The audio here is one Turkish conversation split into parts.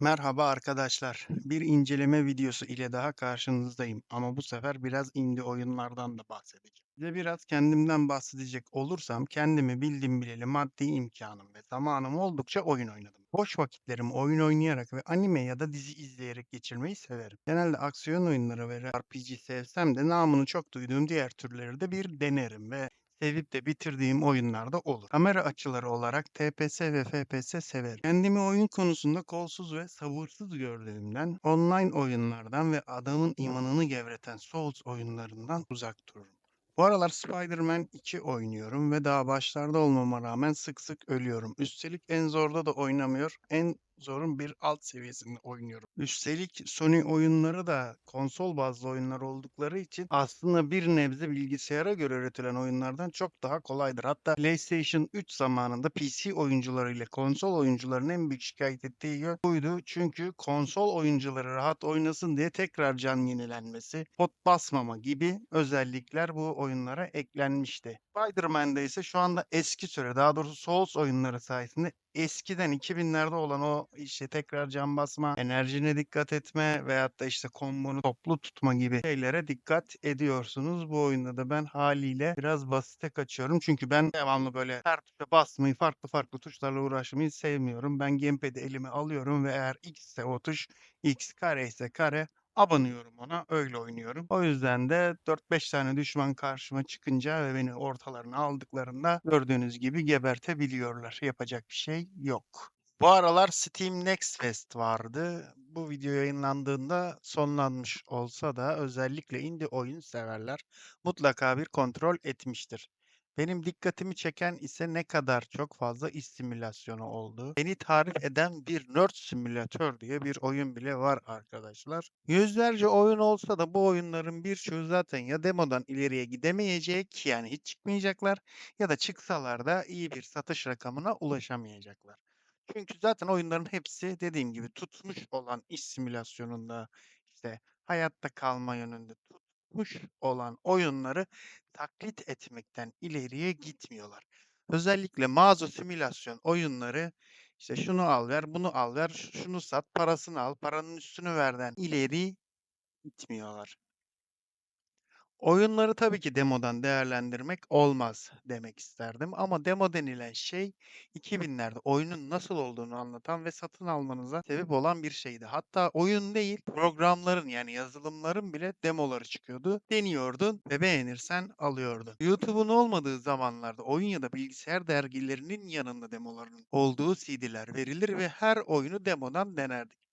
Merhaba arkadaşlar. Bir inceleme videosu ile daha karşınızdayım ama bu sefer biraz indie oyunlardan da bahsedeceğim. Size biraz kendimden bahsedecek olursam kendimi bildim bileli maddi imkanım ve zamanım oldukça oyun oynadım. Boş vakitlerimi oyun oynayarak ve anime ya da dizi izleyerek geçirmeyi severim. Genelde aksiyon oyunları ve RPG sevsem de namını çok duyduğum diğer türleri de bir denerim ve sevip de bitirdiğim oyunlar da olur. Kamera açıları olarak TPS ve FPS severim. Kendimi oyun konusunda kolsuz ve sabırsız gördüğümden online oyunlardan ve adamın imanını gevreten Souls oyunlarından uzak dururum. Bu aralar Spider-Man 2 oynuyorum ve daha başlarda olmama rağmen sık sık ölüyorum. Üstelik en zorda da oynamıyor, en zorun bir alt seviyesinde oynuyorum. Üstelik Sony oyunları da konsol bazlı oyunlar oldukları için aslında bir nebze bilgisayara göre üretilen oyunlardan çok daha kolaydır. Hatta PlayStation 3 zamanında PC oyuncuları ile konsol oyuncularının en büyük şikayet ettiği yön buydu. Çünkü konsol oyuncuları rahat oynasın diye tekrar can yenilenmesi, pot basmama gibi özellikler bu oyunlara eklenmişti. Spider-Man'de ise şu anda eski süre, daha doğrusu Souls oyunları sayesinde eskiden 2000'lerde olan o işte tekrar can basma, enerjine dikkat etme veyahut da işte kombonu toplu tutma gibi şeylere dikkat ediyorsunuz. Bu oyunda da ben haliyle biraz basite kaçıyorum. Çünkü ben devamlı böyle her tuşa basmayı, farklı farklı tuşlarla uğraşmayı sevmiyorum. Ben gamepad'i elime alıyorum ve eğer X ise o tuş, X kare ise kare abanıyorum ona, öyle oynuyorum. O yüzden de 4-5 tane düşman karşıma çıkınca ve beni ortalarına aldıklarında gördüğünüz gibi gebertebiliyorlar. Yapacak bir şey yok. Bu aralar Steam Next Fest vardı. Bu video yayınlandığında sonlanmış olsa da özellikle indie oyun severler mutlaka bir kontrol etmiştir. Benim dikkatimi çeken ise ne kadar çok fazla iş simülasyonu olduğu. Beni tarif eden bir Nerd Simulator diye bir oyun bile var arkadaşlar. Yüzlerce oyun olsa da bu oyunların birçoğu zaten ya demodan ileriye gidemeyecek yani hiç çıkmayacaklar ya da çıksalar da iyi bir satış rakamına ulaşamayacaklar. Çünkü zaten oyunların hepsi dediğim gibi tutmuş olan iş simülasyonunda işte hayatta kalma yönünde tutmuş olan oyunları taklit etmekten ileriye gitmiyorlar. Özellikle mağaza simülasyon oyunları işte şunu al ver, bunu al ver, şunu sat, parasını al, paranın üstünü verden ileri gitmiyorlar. Oyunları tabii ki demodan değerlendirmek olmaz demek isterdim ama demo denilen şey 2000'lerde oyunun nasıl olduğunu anlatan ve satın almanıza sebep olan bir şeydi. Hatta oyun değil, programların yani yazılımların bile demoları çıkıyordu. Deniyordun ve beğenirsen alıyordun. YouTube'un olmadığı zamanlarda oyun ya da bilgisayar dergilerinin yanında demoların olduğu CD'ler verilir ve her oyunu demodan denerdik.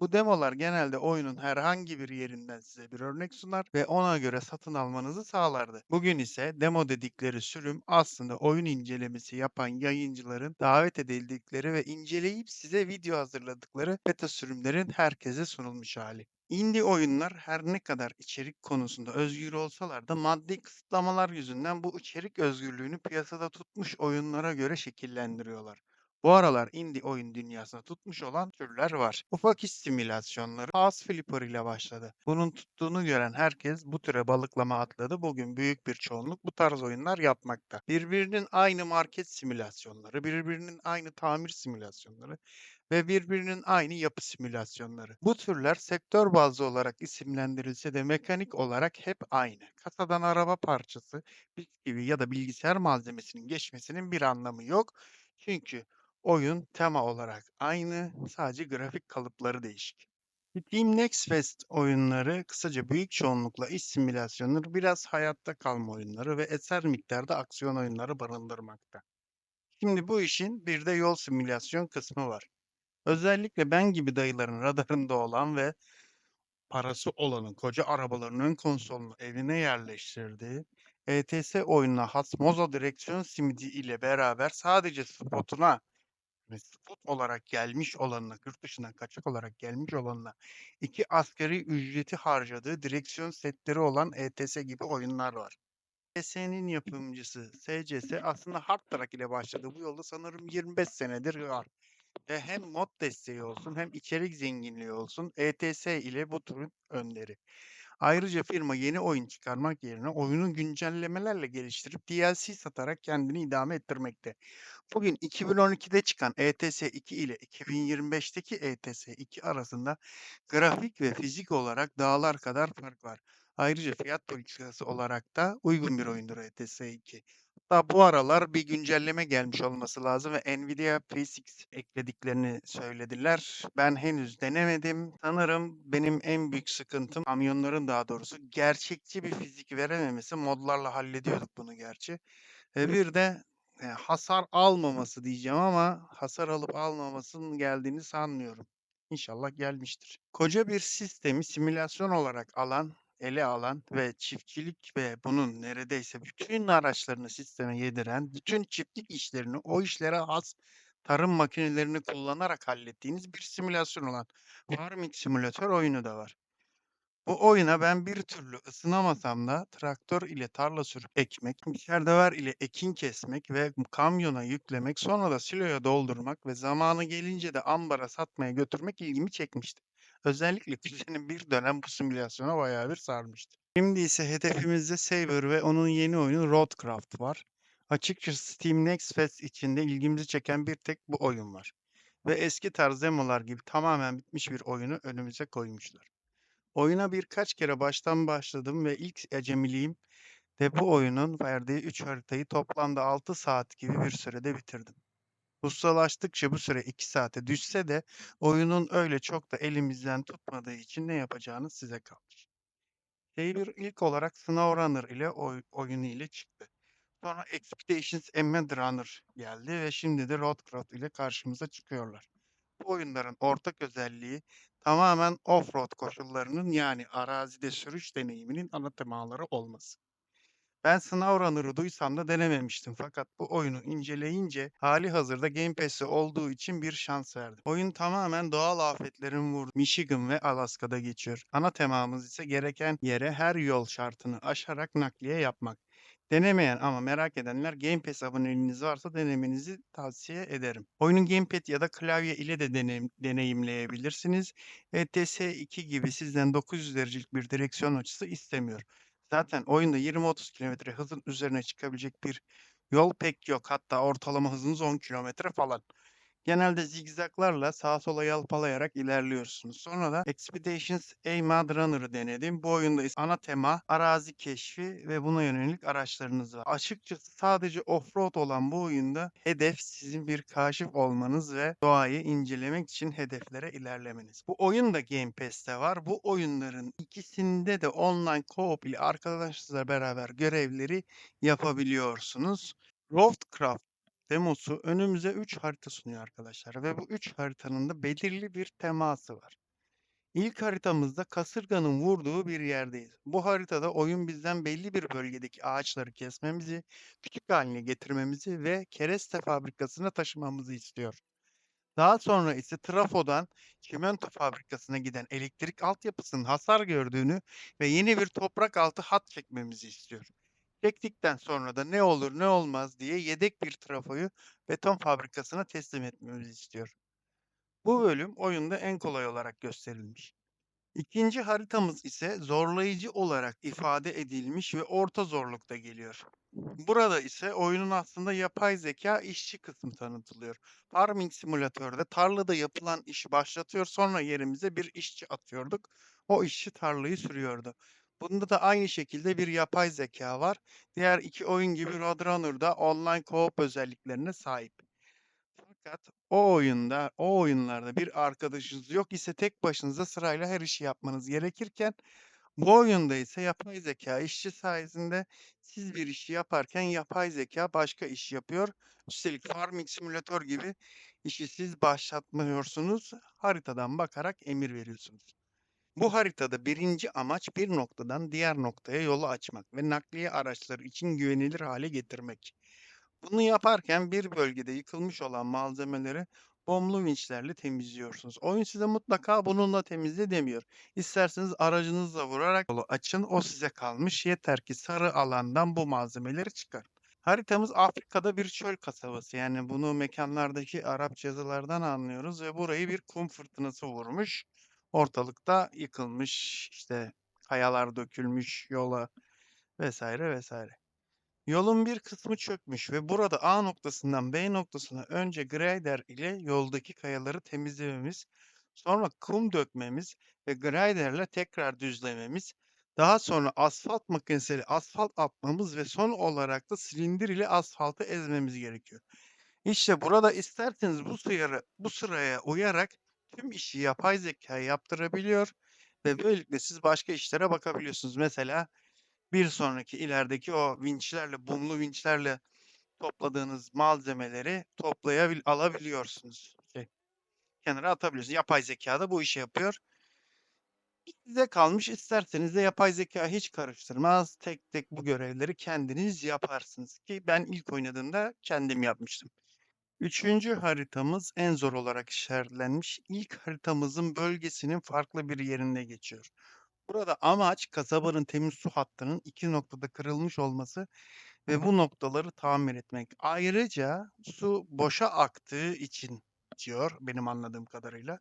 Bu demolar genelde oyunun herhangi bir yerinden size bir örnek sunar ve ona göre satın almanızı sağlardı. Bugün ise demo dedikleri sürüm aslında oyun incelemesi yapan yayıncıların davet edildikleri ve inceleyip size video hazırladıkları beta sürümlerin herkese sunulmuş hali. Indie oyunlar her ne kadar içerik konusunda özgür olsalar da maddi kısıtlamalar yüzünden bu içerik özgürlüğünü piyasada tutmuş oyunlara göre şekillendiriyorlar. Bu aralar indie oyun dünyasına tutmuş olan türler var. Ufak iş simülasyonları House Flipper ile başladı. Bunun tuttuğunu gören herkes bu türe balıklama atladı. Bugün büyük bir çoğunluk bu tarz oyunlar yapmakta. Birbirinin aynı market simülasyonları, birbirinin aynı tamir simülasyonları ve birbirinin aynı yapı simülasyonları. Bu türler sektör bazlı olarak isimlendirilse de mekanik olarak hep aynı. Kasadan araba parçası, bisküvi ya da bilgisayar malzemesinin geçmesinin bir anlamı yok. Çünkü Oyun tema olarak aynı, sadece grafik kalıpları değişik. Steam Next Fest oyunları kısaca büyük çoğunlukla iş simülasyonları, biraz hayatta kalma oyunları ve eser miktarda aksiyon oyunları barındırmakta. Şimdi bu işin bir de yol simülasyon kısmı var. Özellikle ben gibi dayıların radarında olan ve parası olanın koca arabaların ön konsolunu evine yerleştirdiği ETS oyununa has Moza direksiyon simidi ile beraber sadece spotuna ve spot olarak gelmiş olanına, yurt dışından kaçak olarak gelmiş olanına iki asgari ücreti harcadığı direksiyon setleri olan ETS gibi oyunlar var. ETS'nin yapımcısı SCS aslında Hard Track ile başladı. Bu yolda sanırım 25 senedir var. Ve hem mod desteği olsun hem içerik zenginliği olsun ETS ile bu turun önleri. Ayrıca firma yeni oyun çıkarmak yerine oyunu güncellemelerle geliştirip DLC satarak kendini idame ettirmekte. Bugün 2012'de çıkan ETS2 ile 2025'teki ETS2 arasında grafik ve fizik olarak dağlar kadar fark var. Ayrıca fiyat politikası olarak da uygun bir oyundur ETS2. Hatta bu aralar bir güncelleme gelmiş olması lazım ve Nvidia FSX eklediklerini söylediler. Ben henüz denemedim. Sanırım benim en büyük sıkıntım kamyonların daha doğrusu gerçekçi bir fizik verememesi. Modlarla hallediyorduk bunu gerçi. Ve bir de e, hasar almaması diyeceğim ama hasar alıp almamasının geldiğini sanmıyorum. İnşallah gelmiştir. Koca bir sistemi simülasyon olarak alan ele alan ve çiftçilik ve bunun neredeyse bütün araçlarını sisteme yediren, bütün çiftlik işlerini o işlere has tarım makinelerini kullanarak hallettiğiniz bir simülasyon olan Farming Simulator oyunu da var. Bu oyuna ben bir türlü ısınamasam da traktör ile tarla sürüp ekmek, mikserdever ile ekin kesmek ve kamyona yüklemek, sonra da siloya doldurmak ve zamanı gelince de ambara satmaya götürmek ilgimi çekmişti. Özellikle kuzenim bir dönem bu simülasyona bayağı bir sarmıştı. Şimdi ise hedefimizde Saber ve onun yeni oyunu Roadcraft var. Açıkçası Steam Next Fest içinde ilgimizi çeken bir tek bu oyun var. Ve eski tarz demolar gibi tamamen bitmiş bir oyunu önümüze koymuşlar. Oyuna birkaç kere baştan başladım ve ilk acemiliğim de bu oyunun verdiği 3 haritayı toplamda 6 saat gibi bir sürede bitirdim. Ustalaştıkça bu süre 2 saate düşse de oyunun öyle çok da elimizden tutmadığı için ne yapacağınız size kalmış. Saber ilk olarak SnowRunner ile oy oyunu ile çıktı. Sonra Expeditions Emad Runner geldi ve şimdi de Roadcraft ile karşımıza çıkıyorlar. Bu oyunların ortak özelliği tamamen off-road koşullarının yani arazide sürüş deneyiminin ana temaları olması. Ben SnowRunner'ı duysam da denememiştim fakat bu oyunu inceleyince hali hazırda Game Pass'te olduğu için bir şans verdim. Oyun tamamen doğal afetlerin vurduğu Michigan ve Alaska'da geçiyor. Ana temamız ise gereken yere her yol şartını aşarak nakliye yapmak. Denemeyen ama merak edenler Game Pass aboneliğiniz varsa denemenizi tavsiye ederim. Oyunu Gamepad ya da klavye ile de deneyim, deneyimleyebilirsiniz. ETS2 gibi sizden 900 derecelik bir direksiyon açısı istemiyor. Zaten oyunda 20-30 kilometre hızın üzerine çıkabilecek bir yol pek yok. Hatta ortalama hızınız 10 kilometre falan. Genelde zigzaglarla sağa sola yalpalayarak ilerliyorsunuz. Sonra da Expeditions A Mud Runner'ı denedim. Bu oyunda ana tema arazi keşfi ve buna yönelik araçlarınız var. Açıkçası sadece offroad olan bu oyunda hedef sizin bir kaşif olmanız ve doğayı incelemek için hedeflere ilerlemeniz. Bu oyun da Game Pass'te var. Bu oyunların ikisinde de online co-op ile arkadaşlarla beraber görevleri yapabiliyorsunuz. Roadcraft demosu önümüze 3 harita sunuyor arkadaşlar ve bu 3 haritanın da belirli bir teması var. İlk haritamızda kasırganın vurduğu bir yerdeyiz. Bu haritada oyun bizden belli bir bölgedeki ağaçları kesmemizi, küçük haline getirmemizi ve kereste fabrikasına taşımamızı istiyor. Daha sonra ise trafodan çimento fabrikasına giden elektrik altyapısının hasar gördüğünü ve yeni bir toprak altı hat çekmemizi istiyor. Çektikten sonra da ne olur ne olmaz diye yedek bir trafoyu beton fabrikasına teslim etmemizi istiyor. Bu bölüm oyunda en kolay olarak gösterilmiş. İkinci haritamız ise zorlayıcı olarak ifade edilmiş ve orta zorlukta geliyor. Burada ise oyunun aslında yapay zeka işçi kısmı tanıtılıyor. Farming simülatörde tarlada yapılan işi başlatıyor sonra yerimize bir işçi atıyorduk. O işçi tarlayı sürüyordu. Bunda da aynı şekilde bir yapay zeka var. Diğer iki oyun gibi Roadrunner'da online co-op özelliklerine sahip. Fakat o oyunda, o oyunlarda bir arkadaşınız yok ise tek başınıza sırayla her işi yapmanız gerekirken bu oyunda ise yapay zeka işçi sayesinde siz bir işi yaparken yapay zeka başka iş yapıyor. Üstelik Farming Simulator gibi işi siz başlatmıyorsunuz. Haritadan bakarak emir veriyorsunuz. Bu haritada birinci amaç bir noktadan diğer noktaya yolu açmak ve nakliye araçları için güvenilir hale getirmek. Bunu yaparken bir bölgede yıkılmış olan malzemeleri bomlu vinçlerle temizliyorsunuz. Oyun size mutlaka bununla temizle demiyor. İsterseniz aracınızla vurarak yolu açın. O size kalmış. Yeter ki sarı alandan bu malzemeleri çıkar. Haritamız Afrika'da bir çöl kasabası. Yani bunu mekanlardaki Arapça yazılardan anlıyoruz ve burayı bir kum fırtınası vurmuş. Ortalıkta yıkılmış işte kayalar dökülmüş yola vesaire vs. Yolun bir kısmı çökmüş ve burada A noktasından B noktasına önce grader ile yoldaki kayaları temizlememiz, sonra kum dökmemiz ve graderle tekrar düzlememiz, daha sonra asfalt makinesiyle asfalt atmamız ve son olarak da silindir ile asfaltı ezmemiz gerekiyor. İşte burada isterseniz bu sıyarı bu sıraya uyarak tüm işi yapay zekâya yaptırabiliyor ve böylelikle siz başka işlere bakabiliyorsunuz. Mesela bir sonraki ilerideki o vinçlerle, bumlu vinçlerle topladığınız malzemeleri toplayabil alabiliyorsunuz. Şey, kenara atabiliyorsunuz. Yapay zekâ da bu işi yapıyor. Size kalmış. İsterseniz de yapay zekâ hiç karıştırmaz. Tek tek bu görevleri kendiniz yaparsınız ki ben ilk oynadığımda kendim yapmıştım. 3. haritamız en zor olarak işaretlenmiş. İlk haritamızın bölgesinin farklı bir yerinde geçiyor. Burada amaç kasabanın temiz su hattının 2 noktada kırılmış olması ve bu noktaları tamir etmek. Ayrıca su boşa aktığı için diyor benim anladığım kadarıyla.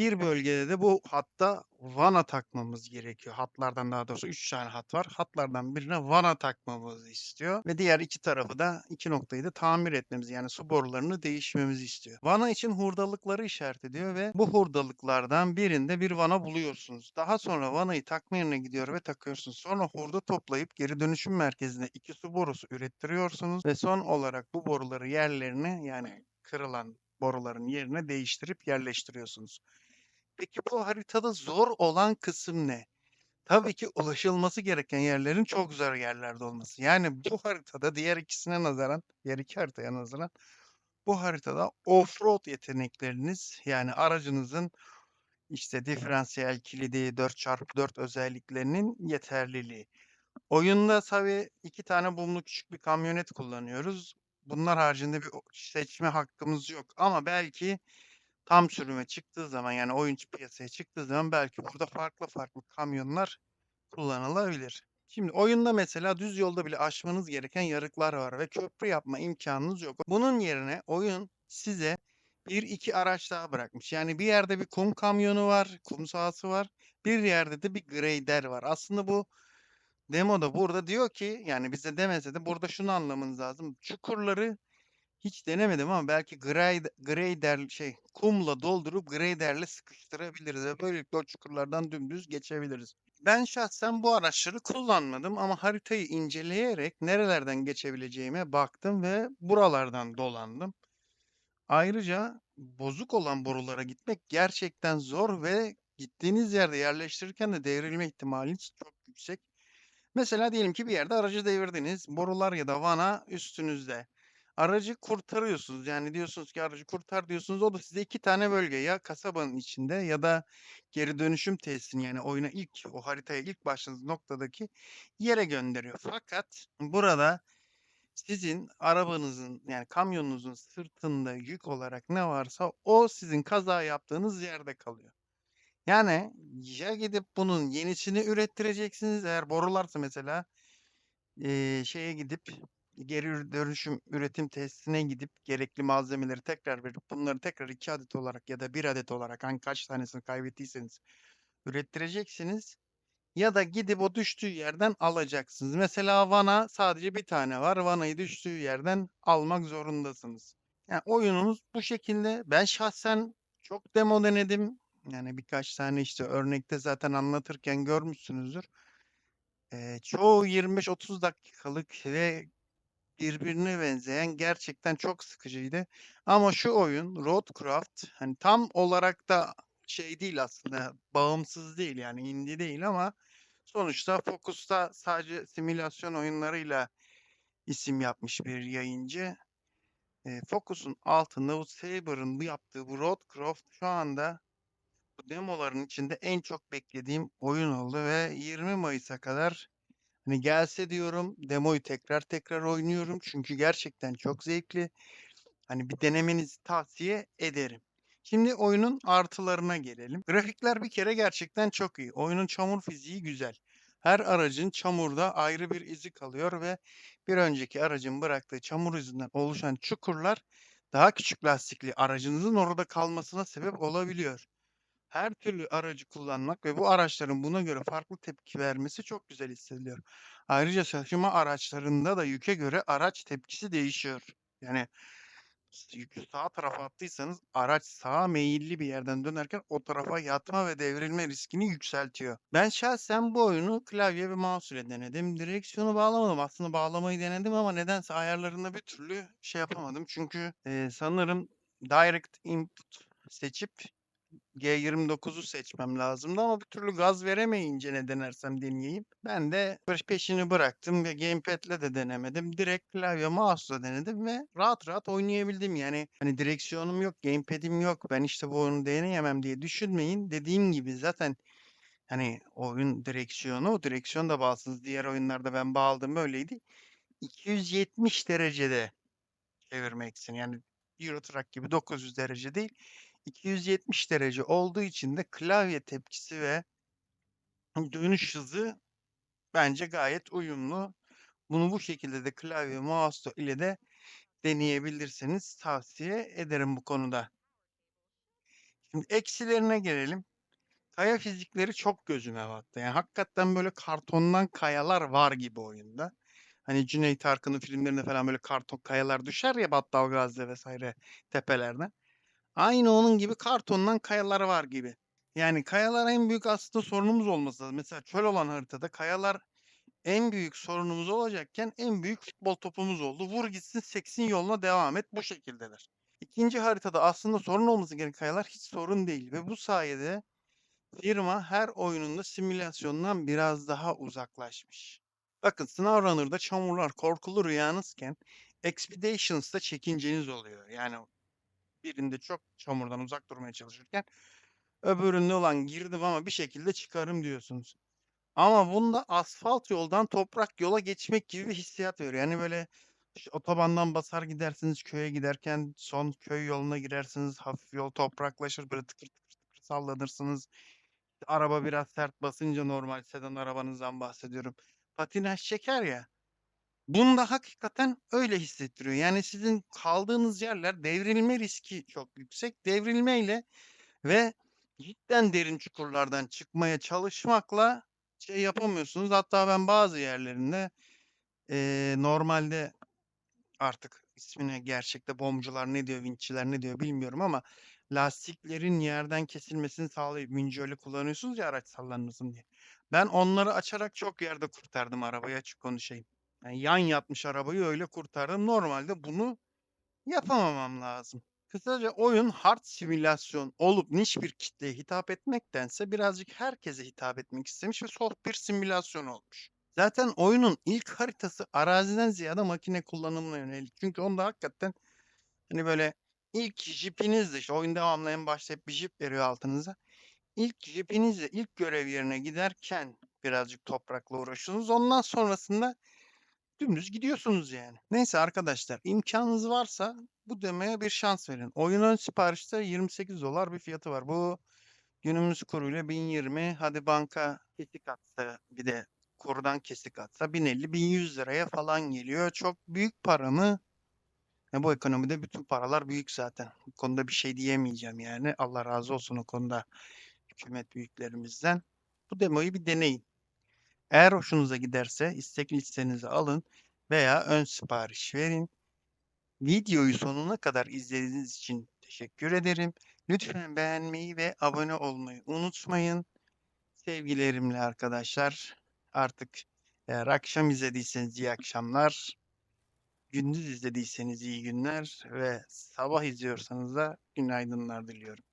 Bir bölgede de bu hatta vana takmamız gerekiyor. Hatlardan daha doğrusu 3 tane hat var. Hatlardan birine vana takmamızı istiyor ve diğer iki tarafı da iki noktayı da tamir etmemizi yani su borularını değişmemizi istiyor. Vana için hurdalıkları işaret ediyor ve bu hurdalıklardan birinde bir vana buluyorsunuz. Daha sonra vanayı takma yerine gidiyor ve takıyorsunuz. Sonra hurda toplayıp geri dönüşüm merkezine iki su borusu ürettiriyorsunuz ve son olarak bu boruları yerlerine yani kırılan boruların yerine değiştirip yerleştiriyorsunuz. Peki bu haritada zor olan kısım ne? Tabii ki ulaşılması gereken yerlerin çok zor yerlerde olması. Yani bu haritada diğer ikisine nazaran, diğer iki haritaya nazaran bu haritada off-road yetenekleriniz yani aracınızın işte diferansiyel kilidi 4x4 özelliklerinin yeterliliği. Oyunda tabii 2 tane bumlu küçük bir kamyonet kullanıyoruz. Bunlar haricinde bir seçme hakkımız yok ama belki tam sürüme çıktığı zaman yani oyun piyasaya çıktığı zaman belki burada farklı farklı kamyonlar kullanılabilir. Şimdi oyunda mesela düz yolda bile aşmanız gereken yarıklar var ve köprü yapma imkânınız yok. Bunun yerine oyun size 1-2 araç daha bırakmış. Yani bir yerde bir kum kamyonu var, kum sahası var. Bir yerde de bir grader var. Aslında bu demoda burada diyor ki yani bize demese de burada şunu anlamanız lazım. Çukurları hiç denemedim ama belki grade grader şey kumla doldurup grader'le sıkıştırabiliriz ve böylelikle o çukurlardan dümdüz geçebiliriz. Ben şahsen bu araçları kullanmadım ama haritayı inceleyerek nerelerden geçebileceğime baktım ve buralardan dolandım. Ayrıca bozuk olan borulara gitmek gerçekten zor ve gittiğiniz yerde yerleştirirken de devrilme ihtimaliniz çok yüksek. Mesela diyelim ki bir yerde aracı devirdiniz. Borular ya da vana üstünüzde. Aracı kurtarıyorsunuz. Yani diyorsunuz ki aracı kurtar diyorsunuz. O da size 2 tane bölge ya kasabanın içinde ya da geri dönüşüm tesisinin yani oyuna ilk o haritaya ilk başladığınız noktadaki yere gönderiyor. Fakat burada sizin arabanızın yani kamyonunuzun sırtında yük olarak ne varsa o sizin kaza yaptığınız yerde kalıyor. Yani ya gidip bunun yenisini ürettireceksiniz eğer borularsa mesela, eee, şeye gidip geri dönüşüm üretim tesisine gidip gerekli malzemeleri tekrar verip bunları tekrar 2 adet olarak ya da 1 adet olarak hani kaç tanesini kaybettiyseniz ürettireceksiniz ya da gidip o düştüğü yerden alacaksınız. Mesela vana sadece 1 tane var. Vanayı düştüğü yerden almak zorundasınız. Yani oyunumuz bu şekilde. Ben şahsen çok demo denedim. Yani birkaç tane işte örnekte zaten anlatırken görmüşsünüzdür. Eee, çoğu 25-30 dakikalık ve birbirine benzeyen gerçekten çok sıkıcıydı. Ama şu oyun Roadcraft hani tam olarak da şey değil aslında, bağımsız değil yani indie değil ama sonuçta Focus'ta sadece simülasyon oyunlarıyla isim yapmış bir yayıncı. Eee, Focus'un altında bu Saber'ın bu yaptığı bu Roadcraft şu anda bu demoların içinde en çok beklediğim oyun oldu ve 20 Mayıs'a kadar hani gelse diyorum demoyu tekrar tekrar oynuyorum çünkü gerçekten çok zevkli. Hani bir denemenizi tavsiye ederim. Şimdi oyunun artılarına gelelim. Grafikler bir kere gerçekten çok iyi. Oyunun çamur fiziği güzel. Her aracın çamurda ayrı bir izi kalıyor ve bir önceki aracın bıraktığı çamur izinden oluşan çukurlar daha küçük lastikli aracınızın orada kalmasına sebep olabiliyor. Her türlü aracı kullanmak ve bu araçların buna göre farklı tepki vermesi çok güzel hissediliyor. Ayrıca taşıma araçlarında da yüke göre araç tepkisi değişiyor. Yani yükü sağ tarafa attıysanız araç sağa meyilli bir yerden dönerken o tarafa yatma ve devrilme riskini yükseltiyor. Ben şahsen bu oyunu klavye ve mouse ile denedim. Direksiyonu bağlamadım. Aslında bağlamayı denedim ama nedense ayarlarında bir türlü şey yapamadım. Çünkü, eee, sanırım direct input seçip G29'u seçmem lazımdı ama bir türlü gaz veremeyince ne denersem deneyeyim. Ben de peş peşini bıraktım ve gamepad'le de denemedim. Direkt klavye mouse'la denedim ve rahat rahat oynayabildim. Yani, hani, direksiyonum yok, gamepad'im yok, ben, işte, bu oyunu deneyemem diye düşünmeyin. Dediğim gibi zaten, hani, oyun direksiyonu, direksiyon da bağımsız. Diğer oyunlarda ben bağladığım öyleydi. 270 derecede çevirmeksin. Yani Euro Truck gibi 900 derece değil, 270 derece olduğu için de klavye tepkisi ve dönüş hızı bence gayet uyumlu. Bunu bu şekilde de klavye, mouse ile de deneyebilirsiniz. Tavsiye ederim bu konuda. Şimdi eksilerine gelelim. Kaya fizikleri çok gözüme battı. Yani hakikaten böyle kartondan kayalar var gibi oyunda. Hani Cüneyt Arkın'ın filmlerinde falan böyle karton kayalar düşer ya Battalgazi'de vs. tepelerden. Aynı onun gibi kartondan kayalar var gibi. Yani kayalar en büyük aslında sorunumuz olması lazım. Mesela çöl olan haritada kayalar en büyük sorunumuz olacakken en büyük futbol topumuz oldu. Vur gitsin seksin yoluna devam et. Bu şekildeler. İkinci haritada aslında sorun olması gereken kayalar hiç sorun değil ve bu sayede firma her oyununda simülasyondan biraz daha uzaklaşmış. Bakın SnowRunner'da çamurlar korkulu rüyanızken Expeditions'ta çekinceniz oluyor. Yani birinde çok çamurdan uzak durmaya çalışırken öbüründe olan girdim ama bir şekilde çıkarım diyorsunuz. Ama bunda asfalt yoldan toprak yola geçmek gibi bir hissiyat veriyor. Yani böyle işte otobandan basar gidersiniz köye giderken son köy yoluna girersiniz. Hafif yol topraklaşır böyle tıkır tıkır tıkır sallanırsınız. Araba biraz sert basınca normal sedan arabanızdan bahsediyorum. Patinaj çeker ya. Bunda hakikaten öyle hissettiriyor. Yani sizin kaldığınız yerler devrilme riski çok yüksek. Devrilmeyle ve cidden derin çukurlardan çıkmaya çalışmakla şey yapamıyorsunuz. Hatta ben bazı yerlerinde, eee, normalde artık ismini gerçekte bomcular ne diyor, vinççiler ne diyor bilmiyorum ama lastiklerin yerden kesilmesini sağlayıp vinci öyle kullanıyorsunuz ya araç sallanmasın diye. Ben onları açarak çok yerde kurtardım arabayı açık konuşayım. Yani yan yatmış arabayı öyle kurtardım. Normalde bunu yapamamam lazım. Kısaca oyun hard simülasyon olup niş bir kitleye hitap etmektense birazcık herkese hitap etmek istemiş ve soft bir simülasyon olmuş. Zaten oyunun ilk haritası araziden ziyade makine kullanımına yönelik. Çünkü onda hakikaten hani böyle ilk jipinizle işte oyun devamlı en başta hep bir jip veriyor altınıza. İlk jipinizle ilk görev yerine giderken birazcık toprakla uğraşıyorsunuz. Ondan sonrasında dümdüz gidiyorsunuz yani. Neyse arkadaşlar imkanınız varsa bu demeye bir şans verin. Oyun ön siparişte $28 bir fiyatı var. Bu günümüz kuruyla 1020 hadi banka kesik atsa bir de kurdan kesik atsa 1050-1100 liraya falan geliyor. Çok büyük para mı? Ya bu ekonomide bütün paralar büyük zaten. Bu konuda bir şey diyemeyeceğim yani. Allah razı olsun o konuda hükümet büyüklerimizden. Bu demoyu bir deneyin. Eğer hoşunuza giderse istek listenize alın veya ön sipariş verin. Videoyu sonuna kadar izlediğiniz için teşekkür ederim. Lütfen beğenmeyi ve abone olmayı unutmayın. Sevgilerimle arkadaşlar. Artık eğer akşam izlediyseniz iyi akşamlar. Gündüz izlediyseniz iyi günler ve sabah izliyorsanız da günaydınlar diliyorum.